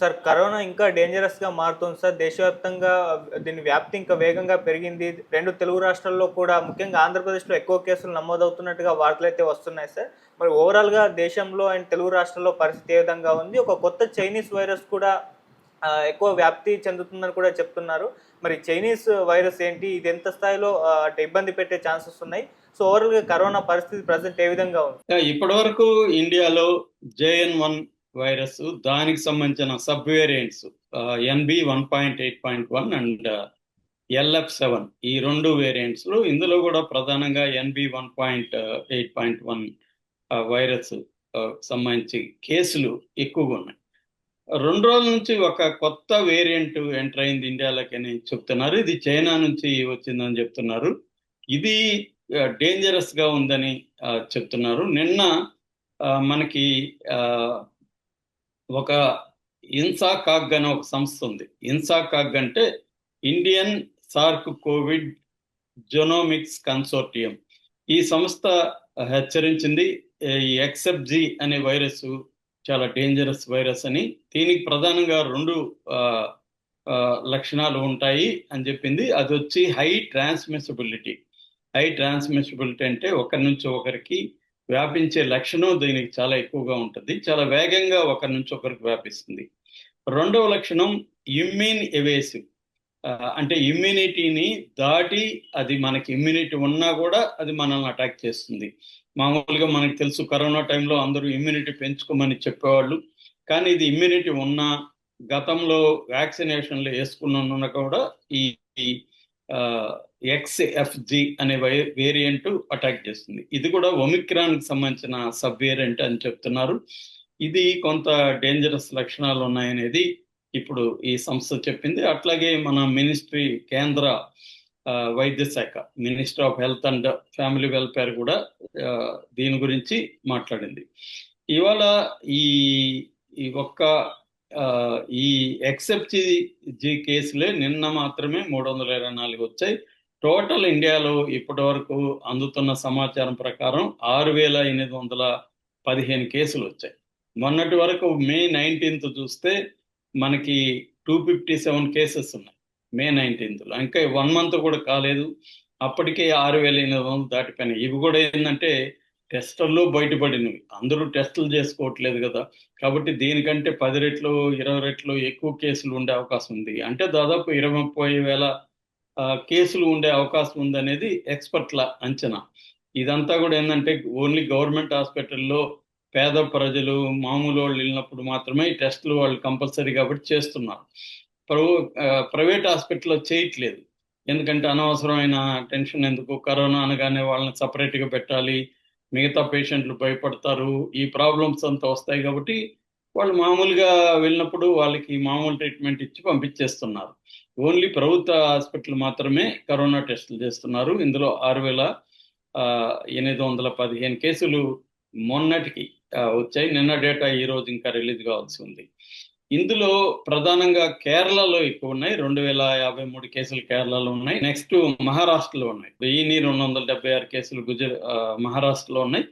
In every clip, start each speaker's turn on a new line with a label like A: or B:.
A: Sir corona ఇంకా డేంజరస్గా మారుతుంది sir. దేశవ్యాప్తంగా దీని వ్యాప్తి ఇంకా వేగంగా పెరిగింది. రెండు తెలుగు రాష్ట్రాల్లో కూడా ముఖ్యంగా ఆంధ్రప్రదేశ్లో ఎక్కువ కేసులు నమోదవుతున్నట్టుగా వార్తలు అయితే వస్తున్నాయి సార్. మరి ఓవరాల్గా దేశంలో అండ్ తెలుగు రాష్ట్రాల్లో పరిస్థితి ఏ విధంగా ఉంది? ఒక కొత్త చైనీస్ వైరస్ కూడా ఎక్కువ వ్యాప్తి చెందుతుందని కూడా చెప్తున్నారు. మరి చైనీస్ వైరస్ ఏంటి? ఇది ఎంత స్థాయిలో అంటే ఇబ్బంది పెట్టే ఛాన్సెస్ ఉన్నాయి? సో ఓవరాల్గా కరోనా పరిస్థితి ప్రజెంట్ ఏ విధంగా ఉంది?
B: ఇప్పటి వరకు ఇండియాలో జేఎన్ వన్ వైరస్ దానికి సంబంధించిన sub variants NB one point eight point one and LF seven. ఈ రెండు వేరియంట్స్ ఇందులో కూడా ప్రధానంగా NB one point eight point one virus సంబంధించి కేసులు ఎక్కువగా ఉన్నాయి. రెండు రోజుల నుంచి ఒక కొత్త వేరియంట్ ఎంటర్ అయింది ఇండియాలోకి అని చెప్తున్నారు. ఇది చైనా నుంచి వచ్చిందని చెప్తున్నారు. ఇది డేంజరస్గా ఉందని చెప్తున్నారు. నిన్న ఆ, మనకి ఆ, ఒక ఇన్సా కాగ్ అనే ఒక సంస్థ ఉంది. ఇన్సా కాగ్ అంటే Indian SARS COVID genomics consortium. ఈ సంస్థ హెచ్చరించింది ఈ ఎక్సెప్జి అనే వైరస్ చాలా డేంజరస్ వైరస్ అని. దీనికి ప్రధానంగా రెండు లక్షణాలు ఉంటాయి అని చెప్పింది. అది వచ్చి హై ట్రాన్స్మిసిబిలిటీ. హై ట్రాన్స్మిసిబిలిటీ అంటే ఒకరి నుంచి ఒకరికి వ్యాపించే లక్షణం దీనికి చాలా ఎక్కువగా ఉంటుంది. చాలా వేగంగా ఒకరి నుంచి ఒకరికి వ్యాపిస్తుంది. రెండవ లక్షణం ఇమ్యూన్ ఎవేసివ్. అంటే ఇమ్యూనిటీని దాటి అది మనకి ఇమ్యూనిటీ ఉన్నా కూడా అది మనల్ని అటాక్ చేస్తుంది. మామూలుగా మనకు తెలుసు కరోనా టైంలో అందరూ ఇమ్యూనిటీ పెంచుకోమని చెప్పేవాళ్ళు. కానీ ఇది ఇమ్యూనిటీ ఉన్నా గతంలో వ్యాక్సినేషన్లు వేసుకున్న కూడా ఈ ఎక్స్ఎఫ్జి అనే వేరియంట్ అటాక్ చేస్తుంది. ఇది కూడా ఒమిక్రాన్కి సంబంధించిన సబ్ వేరియంట్ అని చెప్తున్నారు. ఇది కొంత డేంజరస్ లక్షణాలు ఉన్నాయనేది ఇప్పుడు ఈ సంస్థ చెప్పింది. అట్లాగే మన మినిస్ట్రీ కేంద్ర ఆ, వైద్య శాఖ minister of health and family welfare కూడా దీని గురించి మాట్లాడింది. ఇవాళ ఈ ఈ ఒక్క ఈ ఎక్సెప్ట్ జీ కేసులే నిన్న మాత్రమే మూడు వందల ఇరవై నాలుగు వచ్చాయి. టోటల్ ఇండియాలో ఇప్పటి వరకు అందుతున్న సమాచారం ప్రకారం ఆరు వేల ఎనిమిది వందల పదిహేను కేసులు వచ్చాయి. మొన్నటి వరకు మే నైన్టీన్త్ చూస్తే మనకి టూ ఫిఫ్టీ సెవెన్ కేసెస్ ఉన్నాయి. మే నైన్టీన్త్లో. ఇంకా వన్ మంత్ కూడా కాలేదు. అప్పటికే ఆరు వేల ఎనిమిది వందలు దాటిపోయినాయి. ఇవి కూడా ఏంటంటే టెస్టుల్లో బయటపడినవి. అందరూ టెస్టులు చేసుకోవట్లేదు కదా. కాబట్టి దీనికంటే పది రెట్లు ఇరవై రెట్లు ఎక్కువ కేసులు ఉండే అవకాశం ఉంది. అంటే దాదాపు ఇరవై ముప్పై వేల కేసులు ఉండే అవకాశం ఉందనేది ఎక్స్పర్ట్ల అంచనా. ఇదంతా కూడా ఏంటంటే ఓన్లీ గవర్నమెంట్ హాస్పిటల్లో పేద ప్రజలు మామూలు వాళ్ళు వెళ్ళినప్పుడు మాత్రమే టెస్టులు వాళ్ళు కంపల్సరీ కాబట్టి చేస్తున్నారు. ప్రైవేట్ హాస్పిటల్లో చేయట్లేదు. ఎందుకంటే అనవసరమైన టెన్షన్ ఎందుకు? కరోనా అనగానే వాళ్ళని సపరేట్గా పెట్టాలి. మిగతా పేషెంట్లు భయపడతారు ఈ ప్రాబ్లమ్స్ అంతా వస్తాయి కాబట్టి వాళ్ళు మామూలుగా వెళ్ళినప్పుడు వాళ్ళకి మామూలు ట్రీట్మెంట్ ఇచ్చి పంపించేస్తున్నారు. ఓన్లీ ప్రభుత్వ హాస్పిటల్ మాత్రమే కరోనా టెస్టులు చేస్తున్నారు. ఇందులో ఆరు వేల ఎనిమిది వందల పదిహేను కేసులు మొన్నటికి వచ్చాయి. నిన్న డేటా ఈ రోజు ఇంకా రిలీజ్ కావాల్సి ఉంది. ఇందులో ప్రధానంగా కేరళలో ఎక్కువ ఉన్నాయి. రెండు వేల యాభై మూడు కేసులు కేరళలో ఉన్నాయి. నెక్స్ట్ మహారాష్ట్రలో ఉన్నాయి. వెయ్యిని రెండు వందల డెబ్బై ఆరు కేసులు గుజరా మహారాష్ట్రలో ఉన్నాయి.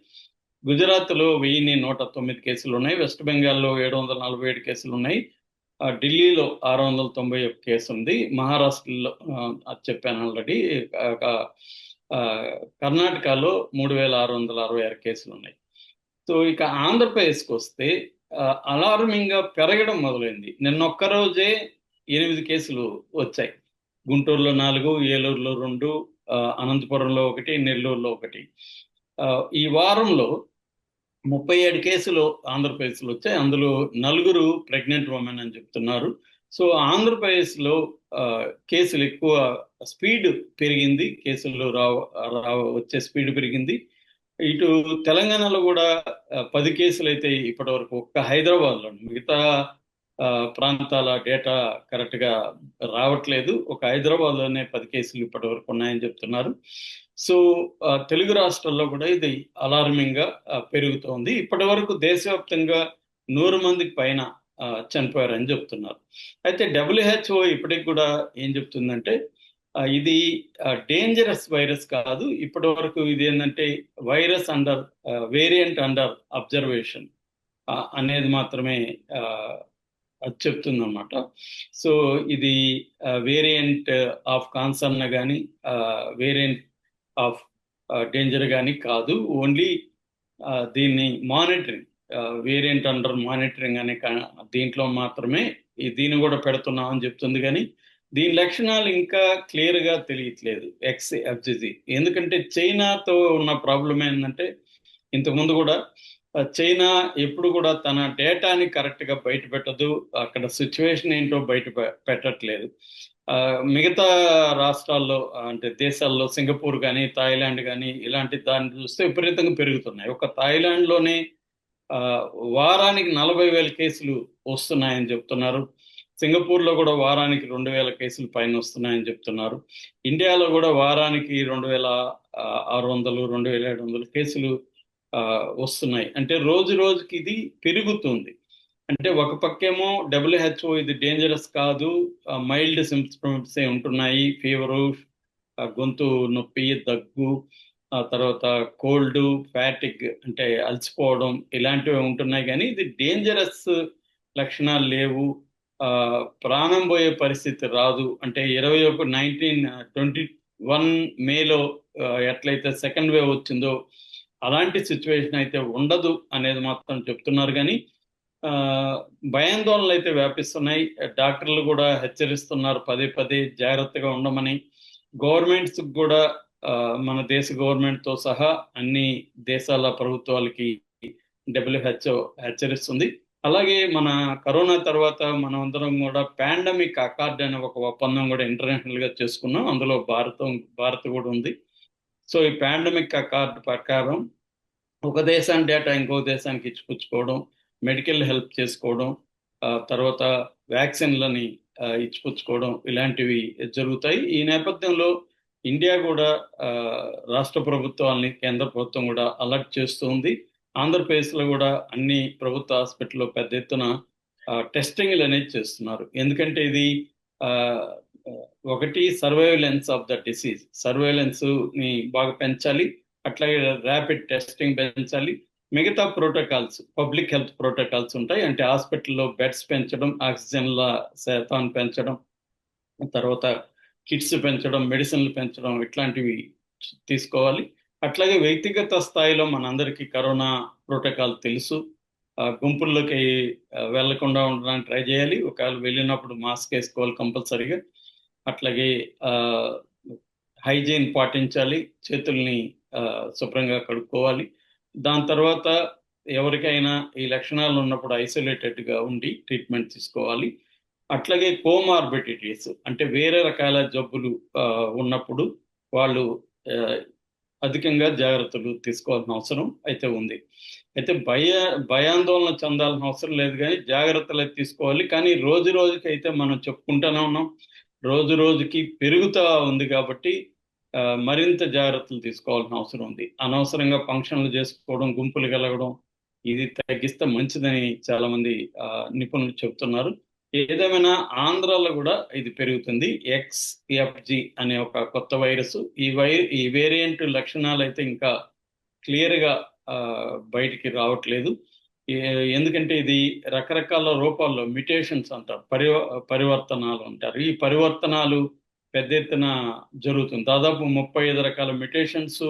B: గుజరాత్లో వెయ్యిని నూట తొమ్మిది కేసులు ఉన్నాయి. వెస్ట్ బెంగాల్లో ఏడు వందల నలభై ఏడు కేసులు ఉన్నాయి. ఆ, ఢిల్లీలో ఆరు వందల తొంభై ఒక కేసు ఉంది. మహారాష్ట్రలో అది చెప్పాను ఆల్రెడీ. కర్ణాటకలో మూడు వేల ఆరు వందల అరవై ఆరు కేసులు ఉన్నాయి. సో ఇక ఆంధ్రప్రదేశ్కి వస్తే అలార్మింగ్గా పెరగడం మొదలైంది. నిన్న ఒక్క రోజే ఎనిమిది కేసులు వచ్చాయి. గుంటూరులో నాలుగు ఏలూరులో రెండు అనంతపురంలో ఒకటి నెల్లూరులో ఒకటి. ఈ వారంలో ముప్పై ఏడు కేసులు ఆంధ్రప్రదేశ్లో వచ్చాయి. అందులో నలుగురు ప్రెగ్నెంట్ ఉమెన్ అని చెప్తున్నారు. సో ఆంధ్రప్రదేశ్లో కేసులు ఎక్కువ స్పీడ్ పెరిగింది. కేసులు రావ రావ వచ్చే స్పీడ్ పెరిగింది. ఇటు తెలంగాణలో కూడా పది కేసులు అయితే ఇప్పటి వరకు ఒక్క హైదరాబాద్లో మిగతా ఆ, ప్రాంతాల డేటా కరెక్ట్గా రావట్లేదు. ఒక హైదరాబాద్లోనే పది కేసులు ఇప్పటి వరకు ఉన్నాయని చెప్తున్నారు. సో తెలుగు రాష్ట్రాల్లో కూడా ఇది అలార్మింగ్గా పెరుగుతోంది. ఇప్పటి వరకు దేశవ్యాప్తంగా నూరు మందికి పైన చనిపోయారని చెప్తున్నారు. అయితే డబ్ల్యూహెచ్ఓ ఇప్పటికి కూడా ఏం చెప్తుందంటే ఇది డేంజరస్ వైరస్ కాదు. ఇప్పటి వరకు ఇది ఏంటంటే virus under variant under observation అనేది మాత్రమే అది చెప్తుంది సో ఇది వేరియంట్ ఆఫ్ కాన్సర్న్ కానీ వేరియంట్ ఆఫ్ డేంజర్ కానీ కాదు. ఓన్లీ దీన్ని మానిటరింగ్ వేరియంట్ అండర్ మానిటరింగ్ అనే దీంట్లో మాత్రమే దీన్ని కూడా పెడుతున్నాం అని చెప్తుంది కానీ దీని లక్షణాలు ఇంకా క్లియర్గా తెలియట్లేదు ఎక్స్ ఎఫ్జిజి ఎందుకంటే చైనాతో ఉన్న ప్రాబ్లం ఏంటంటే ఇంతకుముందు కూడా చైనా ఎప్పుడు కూడా తన డేటాని కరెక్ట్గా బయట పెట్టదు. అక్కడ సిచ్యువేషన్ ఏంటో బయట పెట్టట్లేదు. మిగతా రాష్ట్రాల్లో అంటే దేశాల్లో సింగపూర్ కానీ థాయిలాండ్ కానీ ఇలాంటి దాన్ని చూస్తే విపరీతంగా పెరుగుతున్నాయి. ఒక థాయిలాండ్లోనే వారానికి నలభై వేల కేసులు వస్తున్నాయని చెప్తున్నారు. సింగపూర్లో కూడా వారానికి రెండు వేల కేసులు పైన వస్తున్నాయని చెప్తున్నారు. ఇండియాలో కూడా వారానికి రెండు వేల ఆరు వందలు రెండు వేల ఏడు వందలు కేసులు ఆ, వస్తున్నాయి. అంటే రోజు రోజుకి ఇది పెరుగుతుంది. అంటే ఒక పక్కేమో డబ్ల్యూహెచ్ఓ ఇది డేంజరస్ కాదు. మైల్డ్ సిమ్టమ్స్ ఉంటున్నాయి. ఫీవరు గొంతు నొప్పి దగ్గు ఆ తర్వాత కోల్డ్ ఫ్యాటిక్ అంటే అలసిపోవడం ఇలాంటివి ఉంటున్నాయి. కానీ ఇది డేంజరస్ లక్షణాలు లేవు. ప్రాణం పోయే పరిస్థితి రాదు. అంటే ఇరవై ఒక నైన్టీన్ ట్వంటీ వన్ మేలో ఎట్లయితే సెకండ్ వేవ్ వచ్చిందో అలాంటి సిచ్యువేషన్ అయితే ఉండదు అనేది మాత్రం చెప్తున్నారు. కానీ ఆ, భయాందోళనలు అయితే వ్యాపిస్తున్నాయి. డాక్టర్లు కూడా హెచ్చరిస్తున్నారు. పదే పదే జాగ్రత్తగా ఉండమని. గవర్నమెంట్స్ కూడా మన దేశ గవర్నమెంట్తో సహా అన్ని దేశాల ప్రభుత్వాలకి డబ్ల్యూహెచ్ఓ హెచ్చరిస్తుంది. అలాగే మన కరోనా తర్వాత మనం అందరం కూడా పాండమిక్ అకార్డ్ అనే ఒక ఒప్పందం కూడా ఇంటర్నేషనల్గా చేసుకున్నాం. అందులో భారతం భారత్ కూడా ఉంది. సో ఈ పాండమిక్ అకార్డ్ ప్రకారం ఒక దేశానికి డేటా ఇంకో దేశానికి ఇచ్చిపుచ్చుకోవడం మెడికల్ హెల్ప్ చేసుకోవడం తర్వాత వ్యాక్సిన్లని ఇచ్చిపుచ్చుకోవడం ఇలాంటివి జరుగుతాయి. ఈ నేపథ్యంలో ఇండియా కూడా రాష్ట్ర ప్రభుత్వాలని కేంద్ర ప్రభుత్వం కూడా అలర్ట్ చేస్తుంది ఆంధ్రప్రదేశ్లో కూడా అన్ని ప్రభుత్వ హాస్పిటల్లో పెద్ద ఎత్తున టెస్టింగ్లు అనేది చేస్తున్నారు. ఎందుకంటే ఇది ఆ, ఒకటి సర్వైలెన్స్ ఆఫ్ ద డిసీజ్. సర్వైలెన్స్ని బాగా పెంచాలి. అట్లాగే ర్యాపిడ్ టెస్టింగ్ పెంచాలి. మిగతా ప్రోటోకాల్స్ పబ్లిక్ హెల్త్ ప్రోటోకాల్స్ ఉంటాయి. అంటే హాస్పిటల్లో బెడ్స్ పెంచడం ఆక్సిజన్ల శాతాన్ని పెంచడం తర్వాత కిట్స్ పెంచడం మెడిసిన్లు పెంచడం ఇట్లాంటివి తీసుకోవాలి. అట్లాగే వ్యక్తిగత స్థాయిలో మనందరికీ కరోనా ప్రోటోకాల్ తెలుసు. గుంపుల్లోకి వెళ్ళకుండా ఉండడానికి ట్రై చేయాలి. ఒకవేళ వెళ్ళినప్పుడు మాస్క్ వేసుకోవాలి కంపల్సరీగా. అట్లాగే హైజీన్ పాటించాలి. చేతుల్ని శుభ్రంగా కడుక్కోవాలి. దాని తర్వాత ఎవరికైనా ఈ లక్షణాలు ఉన్నప్పుడు ఐసోలేటెడ్గా ఉండి ట్రీట్మెంట్ తీసుకోవాలి. అట్లాగే కోమార్బిడిటీస్ అంటే వేరే రకాల జబ్బులు ఉన్నప్పుడు వాళ్ళు అధికంగా జాగ్రత్తలు తీసుకోవాల్సిన అవసరం అయితే ఉంది. అయితే భయ భయాందోళన చెందాల్సిన అవసరం లేదు కానీ జాగ్రత్తలు అయితే తీసుకోవాలి. కానీ రోజు రోజుకి అయితే మనం చెప్పుకుంటూనే ఉన్నాం. రోజు రోజుకి పెరుగుతా ఉంది కాబట్టి మరింత జాగ్రత్తలు తీసుకోవాల్సిన అవసరం ఉంది. అనవసరంగా ఫంక్షన్లు చేసుకోవడం గుంపులు కలగడం ఇది తగ్గిస్తే మంచిదని చాలా మంది ఆ, నిపుణులు చెబుతున్నారు. ఏదేమైనా ఆంధ్రాలో కూడా ఇది పెరుగుతుంది. ఎక్స్ఎఫ్జి అనే ఒక కొత్త వైరస్. ఈ వై ఈ వేరియంట్ లక్షణాలు అయితే ఇంకా క్లియర్గా బయటికి రావట్లేదు. ఎందుకంటే ఇది రకరకాల రూపాల్లో మ్యుటేషన్స్ అంటారు పరివ పరివర్తనాలు అంటారు. ఈ పరివర్తనాలు పెద్ద ఎత్తున జరుగుతుంది. దాదాపు ముప్పై ఐదు రకాల మ్యుటేషన్స్